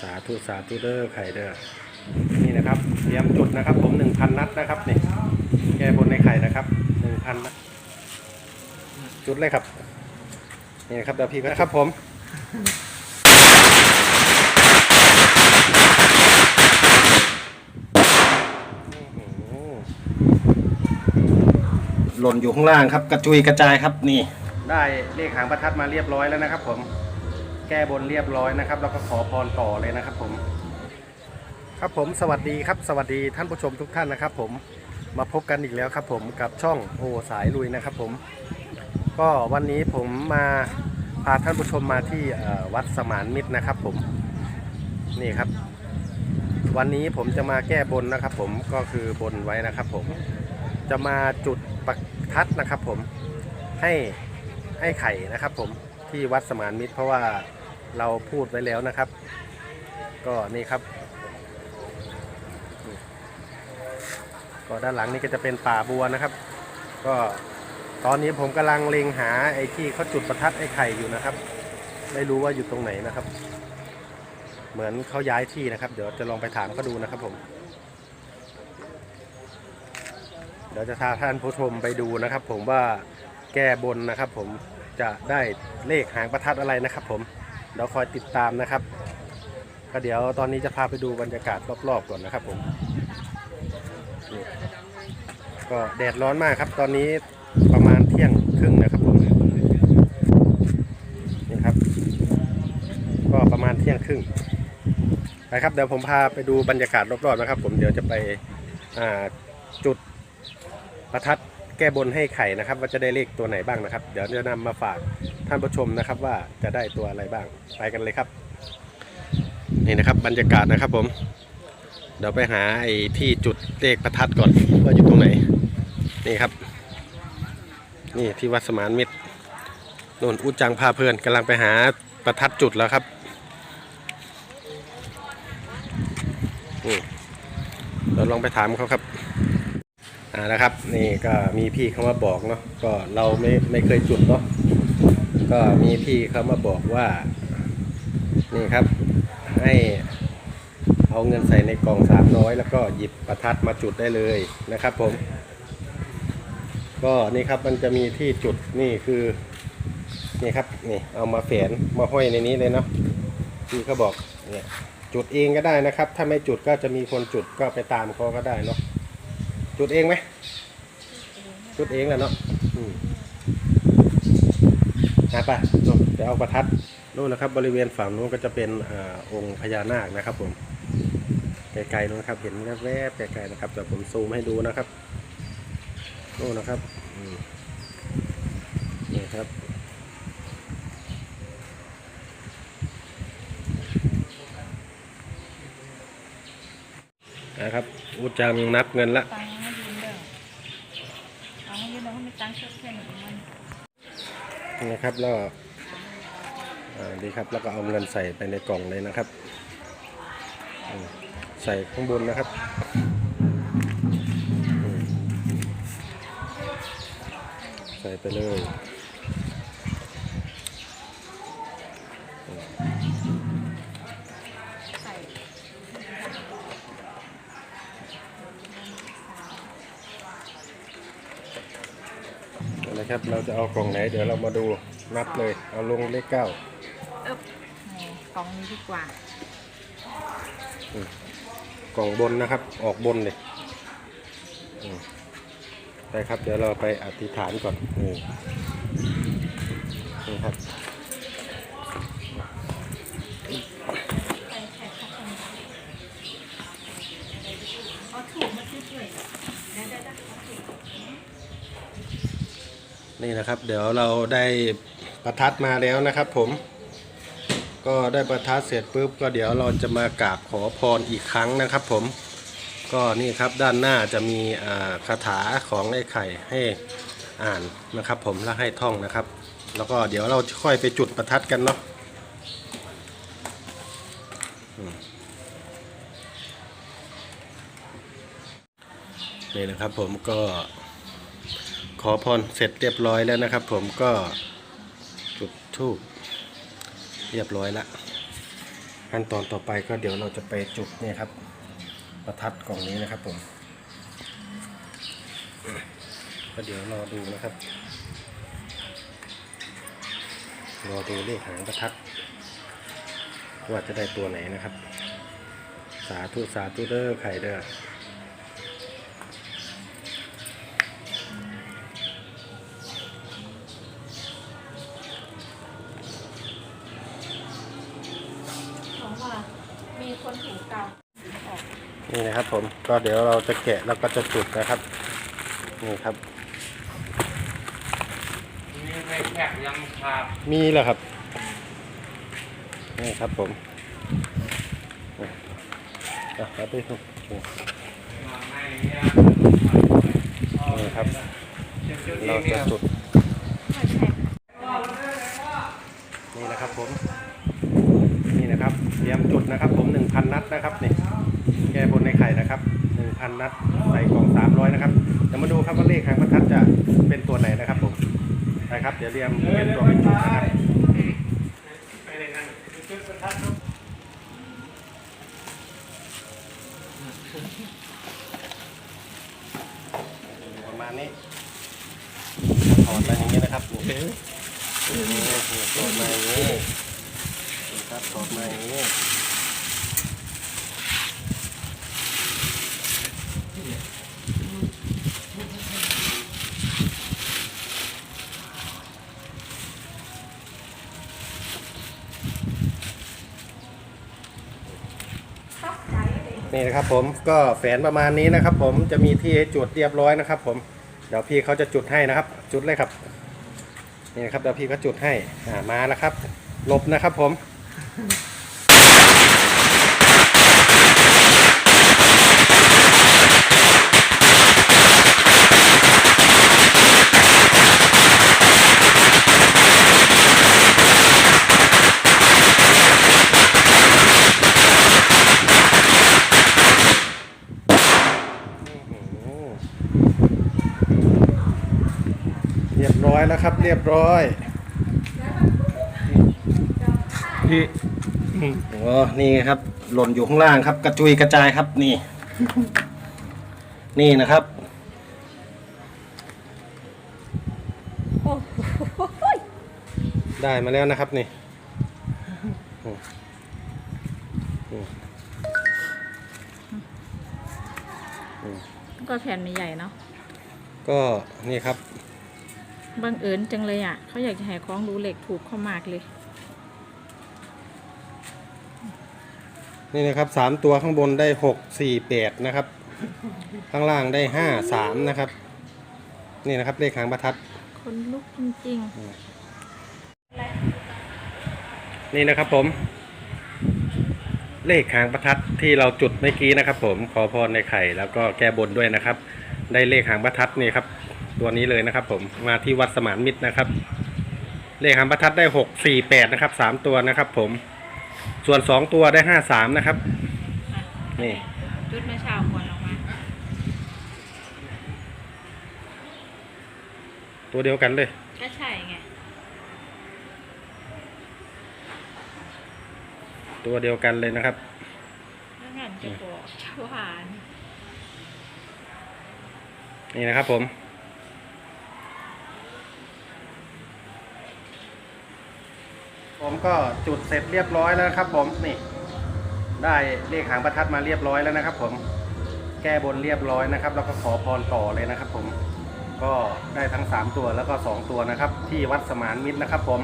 สาธุสาธุเด้อไข่เด้อนี่นะครับเตรียมจุดนะครับ ผมหนึ่งพันนัดนะครับนี่แก้บนในไข่นะครับหนึ่งพันนัดจุดเลยครับนี่นะครับเดี๋ยวพี่นะครับผมอื้อหือหล่นอยู่ข้างล่างครับ กระจุยกระจายครับนี่ ได้เลขหางประทัดมาเรียบร้อยแล้วนะครับผม แก้บนเรียบร้อยนะครับ แล้วก็ขอพรต่อเลยนะครับผม ครับผมสวัสดีครับ สวัสดีท่านผู้ชมทุกท่านนะครับ ผมมาพบกันอีกแล้วครับ ผมกับช่องโอสายลุยนะครับ ผม ก็วันนี้ผมมาพาท่านผู้ชมมาที่วัดสมานมิตรนะครับ ผมนี่ครับ วันนี้ผมจะมาแก้บนนะครับ ผมก็คือบนไว้นะครับ ผมจะมาจุดประทัดนะครับ ผมให้ให้ไข่นะครับ ผมที่วัดสมานมิตร เพราะว่า เราพูดไว้แล้วนะครับ ก็นี่ครับ ก็ด้านหลังนี่ก็จะเป็นป่าบัวนะครับ ก็ตอนนี้ผมกำลังเล็งหาไอ้ที่เขาจุดประทัดไอ้ไข่อยู่นะครับ ไม่รู้ว่าอยู่ตรงไหนนะครับ เหมือนเขาย้ายที่นะครับ เดี๋ยวจะลองไปถามเขาดูนะครับผมเดี๋ยวจะพาท่านผู้ชมไปดูนะครับ ผมว่าแก้บนนะครับ ผมจะได้เลขหางประทัดอะไรนะครับ ผม ดี๋ยวคอยติดตามนะครับ ก็เดี๋ยวตอนนี้จะพาไปดูบรรยากาศรอบๆก่อนนะครับผมก็แดดร้อนมากครับ ตอนนี้ประมาณเที่ยงครึ่งนะครับผมนี่ครับ ก็ประมาณเที่ยงครึ่งไปครับเดี๋ยวผมพาไปดูบรรยากาศรอบๆนะครับ ผมเดี๋ยวจะไปจุดประทัดแก้บนให้ไข่นะครับ ว่าจะได้เลขตัวไหนบ้างนะครับ เดี๋ยวจะนำมาฝาก ท่านผู้ชมนะครับว่าจะได้ตัวอะไรบ้างไปกันเลยครับ นี่นะครับบรรยากาศนะครับผม เดี๋ยวไปหาไอ้ที่จุดเลขประทัดก่อนว่าอยู่ตรงไหน นี่ครับ นี่ที่วัดสมานมิตรนนอุจจังพาเพลินกำลังไปหาประทัดจุดแล้วครับเราลองไปถามเขาครับอ่านะครับ นี่ก็มีพี่เขามาบอกเนาะก็เราไม่ไม่เคยจุดเนาะ ก็มีพี่เขามาบอกว่า นี่ครับให้เอาเงินใส่ในกล่องสามน้อยแล้วก็หยิบประทัดมาจุดได้เลยนะครับผม ก็นี่ครับมันจะมีที่จุดนี่คือนี่ครับนี่เอามาแฝนมาห้อยในนี้เลยเนาะที่เขาบอกเนี่ยจุดเองก็ได้นะครับ ถ้าไม่จุดก็จะมีคนจุดก็ไปตามเขาก็ได้เนาะจุดเองไหมจุดเองแหละเนาะ อืมอะปนู่นไปเอาประทัดนู่นนะครับ บริเวณฝั่งนู้นก็จะเป็นอองค์พญานาคนะครับผมไกลๆนู้นครับเห็นแวบๆไกลๆนะครับแต่ผมซูมให้ดูนะครับนู่นนะครับนี่ครับนะครับอูจังนับเงินละ ตังค์ให้ยืมเด้อเอาให้ยืมเด้อเขามีตังค์เชื่อแค่หนึ่งมัน นะครับ แล้วดีครับแล้วก็เอาเงินใส่ไปในกล่องเลยนะครับ ใส่ข้างบนนะครับใส่ไปเลย นะครับ เราจะเอากล่องไหน เดี๋ยวเรามาดูนับเลย เอาลงเลขเก้าเอ๊บนี่กล่องนี้ดีกว่ากล่องบนนะครับ ออกบนเลยอืมไปครับ เดี๋ยวเราไปอธิษฐานก่อนนี่นี่ครับ ใส่ใส่ข้าวต้มเอาถูกมาซื้อด้วยได้ได้ได้เอาถูก นี่นะครับ เดี๋ยวเราได้ประทัดมาแล้วนะครับ ผม ก็ได้ประทัดเสร็จปุ๊บก็เดี๋ยวเราจะมากราบขอพรอีกครั้งนะครับ ผมก็นี่ครับด้านหน้าจะมีคาถาของไอ้ไข่ให้อ่านนะครับ ผมแล้วให้ท่องนะครับ แล้วก็เดี๋ยวเราค่อยไปจุดประทัดกันเนาะนี่นะครับผมก็ ขอพรเสร็จเรียบร้อยแล้วนะครับ ผมก็จุดธูปเรียบร้อยล้วขั้นตอนต่อไปก็เดี๋ยวเราจะไปจุดเนี่ยครับ ประทัดกล่องนี้นะครับผม ก็เดี๋ยวรอดูนะครับ รอดูเลขหางประทัด ว่าจะได้ตัวไหนนะครับ สาธุสาธุเด้อไข่เด้อ เพราะว่ามีคนถูกเก่าออก นี่นะครับผมก็เดี๋ยวเราจะแกะแล้วก็จะจุดนะครับนี่ครับ มีไฟแท็กยังขาดมีแล้วครับนี่ครับผมอะเอาไปดูมาให้เนี่ยนี่ครับ เราจะจุดไม่ใช่นี่นะครับผม นี่นะครับ เตรียมจุดนะครับ ผม1,000นัดนะครับนี่แใหญ่นะครับ1,000 นัดใส่กล่อง 300 นะครับเดี๋ยวมาดูครับว่าเลขหางประทัดจะเป็นตัวไหนนะครับผมไปครับ เดี๋ยวเรียมเตรียมตัวไปจุดนจุดประครับประมาณนี้ถอดมาอย่างนี้นะครับนี่นี่ถอดมาอย่างนี้ครับถอดมาอย่างนี้ นี่นะครับผมก็แฝนประมาณนี้นะครับ ผมจะมีที่จุดเรียบร้อยนะครับ ผมเดี๋ยวพี่เขาจะจุดให้นะครับ จุดเลยครับนี่นะครับเดี๋ยวพี่เขาจุดให้อ่ามาแล้วครับลบนะครับผม เรียบร้อยแล้วครับ เรียบร้อยพี่โอ้นี่ครับ หล่นอยู่ข้างล่างครับ กระจุยกระจายครับนี่ นี่นะครับโอ้โหได้มาแล้วนะครับนี่ก็แผ่นไม่ใหญ่เนาะก็นี่ครับ บังเอิญจังเลยอะ เขาอยากจะให้คล้องรู้เหล็กถูกเข้ามากเลย นี่นะครับสามตัวข้างบนได้หกสี่แปดนะครับ ข้างล่างได้ห้าสามนะครับ นี่นะครับเลขหางประทัด คนลุกจริงนี่นะครับผม เลขหางประทัดที่เราจุดเมื่อกี้นะครับ ผมขอพรในไข่แล้วก็แก้บนด้วยนะครับ ได้เลขหางประทัดนี่ครับ ตัวนี้เลยนะครับ ผมมาที่วัดสมานมิตรนะครับ เลขหางประทัดได้หกสี่แปดนะครับสามตัวนะครับ ผม ส่วนสองตัวได้ห้าสามนะครับๆนี่จุดเมื่อเช้าควรออกมาตัวเดียวกันเลย ก็ใช่ไงตัวเดียวกันเลยนะครับแล้วงั้นจะบอกหวานนี่นะครับผม ผมก็จุดเสร็จเรียบร้อยแล้วครับ ผมนี่ ได้เลขหางประทัดมาเรียบร้อยแล้วนะครับ ผมแก้บนเรียบร้อยนะครับ แล้วก็ขอพรต่อเลยนะครับ ผมก็ได้ทั้ง 3 ตัวแล้วก็ 2 ตัวนะครับ ที่วัดสมานมิตรนะครับ ผม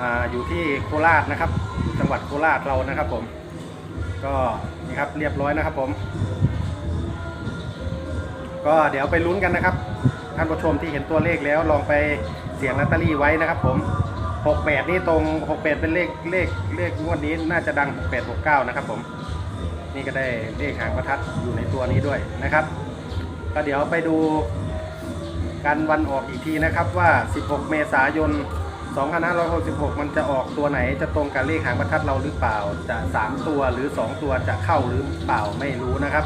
ออยู่ที่โคราชนะครับ จังหวัดโคราชเรานะครับ ผม ก็นี่ครับเรียบร้อยนะครับ ผม ก็เดี๋ยวไปลุ้นกันนะครับท่านผู้ชมที่เห็นตัวเลขแล้วลองไปเสียงลอตเตอรี่ไว้นะครับ ผม 68นี่ตรง68เป็นเลขเลขเลขงวดนี้น่าจะดัง68 69นะครับผมนี่ก็ได้เลขหางประทัดอยู่ในตัวนี้ด้วยนะครับ ก็เดี๋ยวไปดูกันวันออกอีกทีนะครับว่า 16 เมษายน 2566 มันจะออกตัวไหนจะตรงกับเลขหางประทัดเราหรือเปล่า จะ 3 ตัวหรือ 2 ตัวจะเข้าหรือเปล่าไม่รู้นะครับ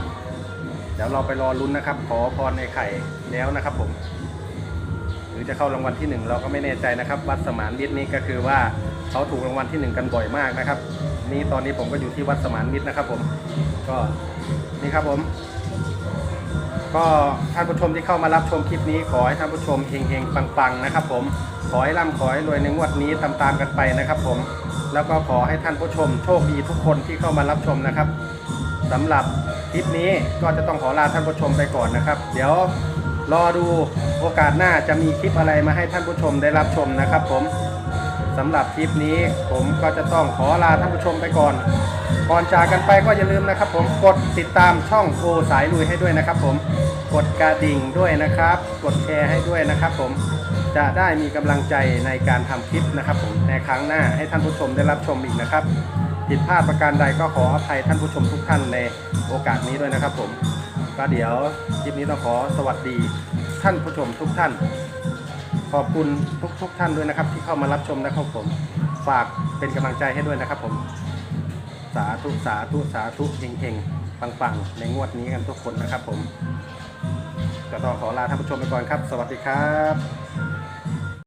เดี๋ยวเราไปรอลุ้นนะครับ ขอพรในไข่แล้วนะครับผม รือจะเข้ารางวัลที่หนึ่งเราก็ไม่แน่ใจนะครับวัดสมานมิตรนี้ก็คือว่าเขาถูกรางวัลที่หนึ่งกันบ่อยมากนะครับ นี้ตอนนี้ผมก็อยู่ที่วัดสมานมิตรนะครับ ผมก็นี่ครับผม ก็ท่านผู้ชมที่เข้ามารับชมคลิปนี้ขอให้ท่านผู้ชมเฮงๆปังๆนะครับ ผมขอให้ร่ำขอให้รวยในงวดนี้ตามๆกันไปนะครับ ผม แล้วก็ขอให้ท่านผู้ชมโชคดีทุกคนที่เข้ามารับชมนะครับสำหรับคลิปนี้ก็จะต้องขอลาท่านผู้ชมไปก่อนนะครับ เดี๋ยว รอดูโอกาสหน้าจะมีคลิปอะไรมาให้ท่านผู้ชมได้รับชมนะครับผมสำหรับคลิปนี้ผมก็จะต้องขอลาท่านผู้ชมไปก่อน ก่อนจากกันไปก็อย่าลืมนะครับ ผมกดติดตามช่องโอสายลุยให้ด้วยนะครับ ผมกดกระดิ่งด้วยนะครับ กดแชร์ให้ด้วยนะครับ ผมจะได้มีกำลังใจในการทำคลิปนะครับ ผมในครั้งหน้าให้ท่านผู้ชมได้รับชมอีกนะครับผิดพลาดประการใดก็ขออภัยท่านผู้ชมทุกท่านในโอกาสนี้ด้วยนะครับผม ก็เดี๋ยวคลิปนี้ต้องขอสวัสดีท่านผู้ชมทุกท่าน ขอบคุณทุกทุกท่านด้วยนะครับ ที่เข้ามารับชมนะครับผมฝากเป็นกำลังใจให้ด้วยนะครับผม สาธุสาธุสาธุเฮงๆปังๆ ในงวดนี้กันทุกคนนะครับผมก็ต้องขอลาท่านผู้ชมไปก่อนครับ สวัสดีครับ